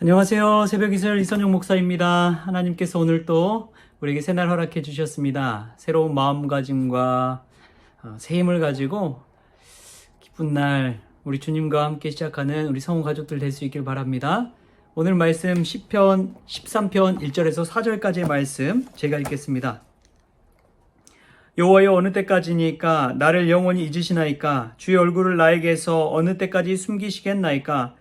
안녕하세요. 새벽 이슬 이선영 목사입니다. 하나님께서 오늘 또 우리에게 새날 허락해 주셨습니다. 새로운 마음가짐과 어, 새 힘을 가지고 기쁜 날 우리 주님과 함께 시작하는 우리 성우 가족들 될 수 있길 바랍니다. 오늘 말씀 10편 13편 1절에서 4절까지의 말씀 제가 읽겠습니다. 여호와여 어느 때까지니까 나를 영원히 잊으시나이까 주의 얼굴을 나에게서 어느 때까지 숨기시겠나이까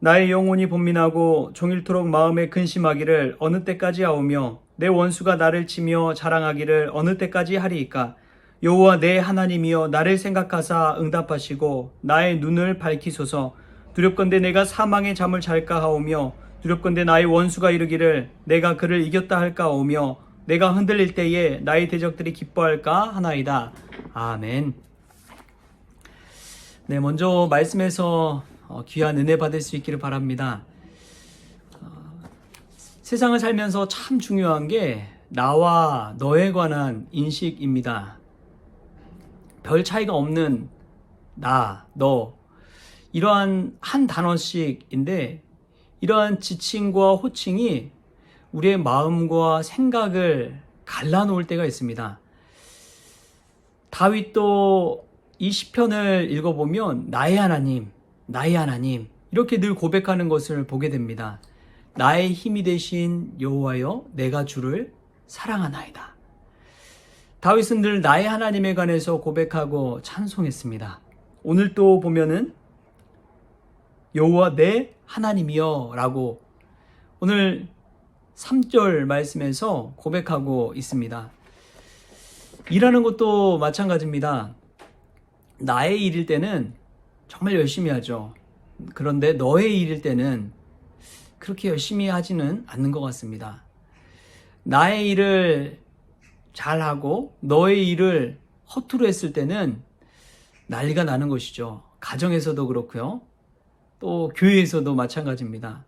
나의 영혼이 본민하고 종일토록 마음에 근심하기를 어느 때까지 하오며 내 원수가 나를 치며 자랑하기를 어느 때까지 하리이까? 여호와 내 하나님이여 나를 생각하사 응답하시고 나의 눈을 밝히소서. 두렵건대 내가 사망의 잠을 잘까 하오며 두렵건대 나의 원수가 이르기를 내가 그를 이겼다 할까 하오며 내가 흔들릴 때에 나의 대적들이 기뻐할까 하나이다. 아멘. 네 먼저 말씀에서 어, 귀한 은혜 받을 수 있기를 바랍니다. 어, 세상을 살면서 참 중요한 게 나와 너에 관한 인식입니다. 별 차이가 없는 나, 너 이러한 한 단어씩인데 이러한 지칭과 호칭이 우리의 마음과 생각을 갈라놓을 때가 있습니다. 다윗도 이 시편을 읽어보면 나의 하나님, 나의 하나님 이렇게 늘 고백하는 것을 보게 됩니다. 나의 힘이 되신 여호와여 내가 주를 사랑하나이다. 다윗은 늘 나의 하나님에 관해서 고백하고 찬송했습니다. 오늘 또 보면은 여호와 내 하나님이여라고 오늘 3절 말씀에서 고백하고 있습니다. 일하는 것도 마찬가지입니다. 나의 일일 때는 정말 열심히 하죠. 그런데 너의 일일 때는 그렇게 열심히 하지는 않는 것 같습니다. 나의 일을 잘하고 너의 일을 허투루 했을 때는 난리가 나는 것이죠. 가정에서도 그렇고요. 또 교회에서도 마찬가지입니다.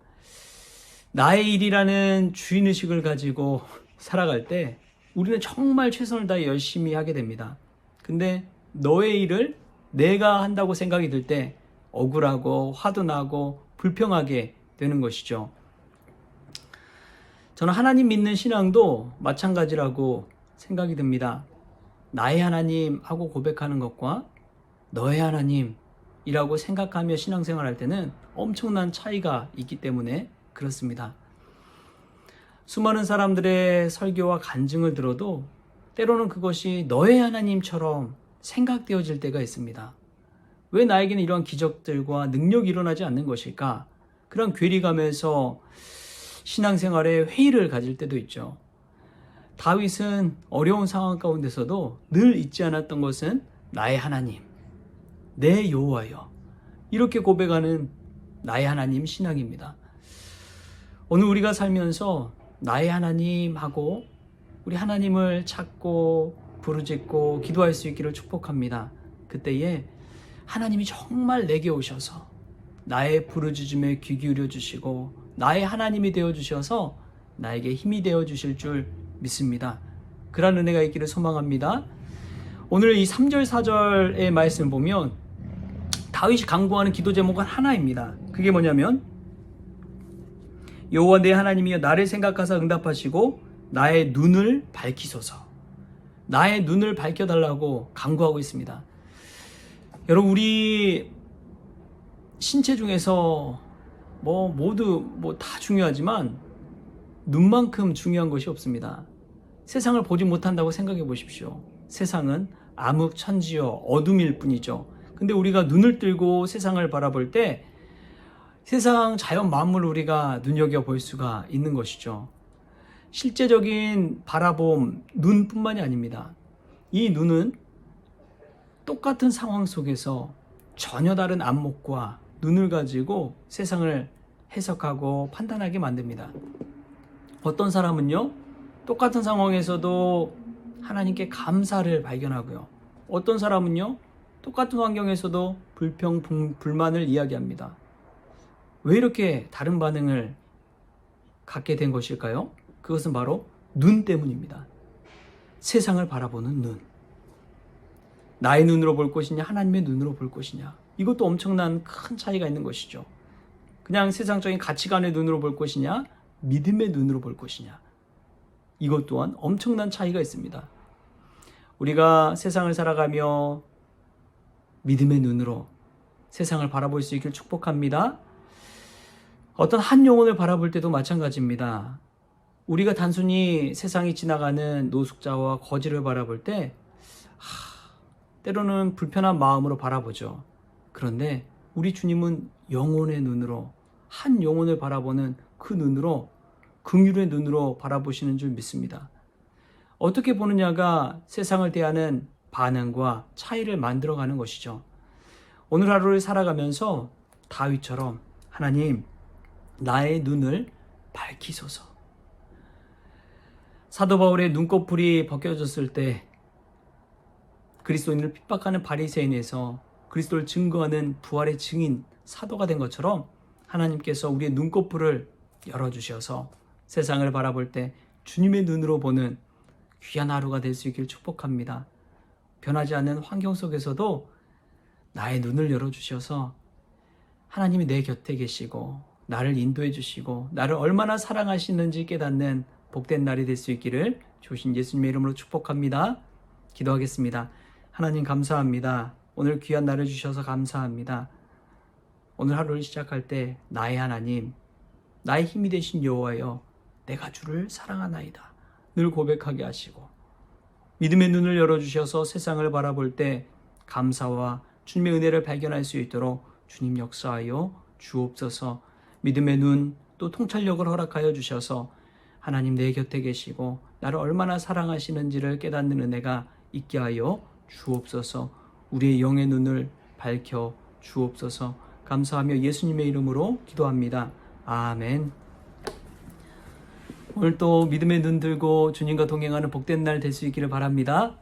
나의 일이라는 주인의식을 가지고 살아갈 때 우리는 정말 최선을 다해 열심히 하게 됩니다. 근데 너의 일을 내가 한다고 생각이 들 때 억울하고 화도 나고 불평하게 되는 것이죠. 저는 하나님 믿는 신앙도 마찬가지라고 생각이 듭니다. 나의 하나님 하고 고백하는 것과 너의 하나님이라고 생각하며 신앙생활 할 때는 엄청난 차이가 있기 때문에 그렇습니다. 수많은 사람들의 설교와 간증을 들어도 때로는 그것이 너의 하나님처럼 생각되어질 때가 있습니다. 왜 나에게는 이러한 기적들과 능력이 일어나지 않는 것일까? 그런 괴리감에서 신앙생활에 회의를 가질 때도 있죠. 다윗은 어려운 상황 가운데서도 늘 잊지 않았던 것은 나의 하나님, 내 여호와여. 이렇게 고백하는 나의 하나님 신앙입니다. 오늘 우리가 살면서 나의 하나님 하고 우리 하나님을 찾고 부르짖고 기도할 수 있기를 축복합니다. 그때에 하나님이 정말 내게 오셔서 나의 부르짖음에 귀 기울여 주시고 나의 하나님이 되어 주셔서 나에게 힘이 되어 주실 줄 믿습니다. 그런 은혜가 있기를 소망합니다. 오늘 이 3절 4절의 말씀을 보면 다윗이 강구하는 기도 제목은 하나입니다. 그게 뭐냐면 여호와 내 하나님이여 나를 생각하사 응답하시고 나의 눈을 밝히소서. 나의 눈을 밝혀달라고 강구하고 있습니다. 여러분, 우리 신체 중에서 뭐 모두 뭐 다 중요하지만 눈만큼 중요한 것이 없습니다. 세상을 보지 못한다고 생각해 보십시오. 세상은 암흑 천지여 어둠일 뿐이죠. 근데 우리가 눈을 들고 세상을 바라볼 때 세상 자연 만물을 우리가 눈여겨 볼 수가 있는 것이죠. 실제적인 바라봄 눈뿐만이 아닙니다. 이 눈은 똑같은 상황 속에서 전혀 다른 안목과 눈을 가지고 세상을 해석하고 판단하게 만듭니다. 어떤 사람은요, 똑같은 상황에서도 하나님께 감사를 발견하고요. 어떤 사람은요, 똑같은 환경에서도 불평, 불만을 이야기합니다. 왜 이렇게 다른 반응을 갖게 된 것일까요? 그것은 바로 눈 때문입니다. 세상을 바라보는 눈. 나의 눈으로 볼 것이냐, 하나님의 눈으로 볼 것이냐. 이것도 엄청난 큰 차이가 있는 것이죠. 그냥 세상적인 가치관의 눈으로 볼 것이냐, 믿음의 눈으로 볼 것이냐. 이것 또한 엄청난 차이가 있습니다. 우리가 세상을 살아가며 믿음의 눈으로 세상을 바라볼 수 있길 축복합니다. 어떤 한 영혼을 바라볼 때도 마찬가지입니다. 우리가 단순히 세상이 지나가는 노숙자와 거지를 바라볼 때, 하, 때로는 불편한 마음으로 바라보죠. 그런데 우리 주님은 영혼의 눈으로, 한 영혼을 바라보는 그 눈으로, 긍휼의 눈으로 바라보시는 줄 믿습니다. 어떻게 보느냐가 세상을 대하는 반응과 차이를 만들어가는 것이죠. 오늘 하루를 살아가면서 다윗처럼 하나님, 나의 눈을 밝히소서. 사도 바울의 눈꺼풀이 벗겨졌을 때 그리스도인을 핍박하는 바리새인에서 그리스도를 증거하는 부활의 증인 사도가 된 것처럼 하나님께서 우리의 눈꺼풀을 열어주셔서 세상을 바라볼 때 주님의 눈으로 보는 귀한 하루가 될 수 있길 축복합니다. 변하지 않는 환경 속에서도 나의 눈을 열어주셔서 하나님이 내 곁에 계시고 나를 인도해 주시고 나를 얼마나 사랑하시는지 깨닫는 복된 날이 될 수 있기를 조신 예수님의 이름으로 축복합니다. 기도하겠습니다. 하나님 감사합니다. 오늘 귀한 날을 주셔서 감사합니다. 오늘 하루를 시작할 때 나의 하나님, 나의 힘이 되신 여호와여, 내가 주를 사랑하나이다. 늘 고백하게 하시고 믿음의 눈을 열어 주셔서 세상을 바라볼 때 감사와 주님의 은혜를 발견할 수 있도록 주님 역사하여 주옵소서. 믿음의 눈 또 통찰력을 허락하여 주셔서 하나님 내 곁에 계시고 나를 얼마나 사랑하시는지를 깨닫는 은혜가 있게 하여 주옵소서. 우리의 영의 눈을 밝혀 주옵소서. 감사하며 예수님의 이름으로 기도합니다. 아멘. 오늘 또 믿음의 눈 들고 주님과 동행하는 복된 날 될 수 있기를 바랍니다.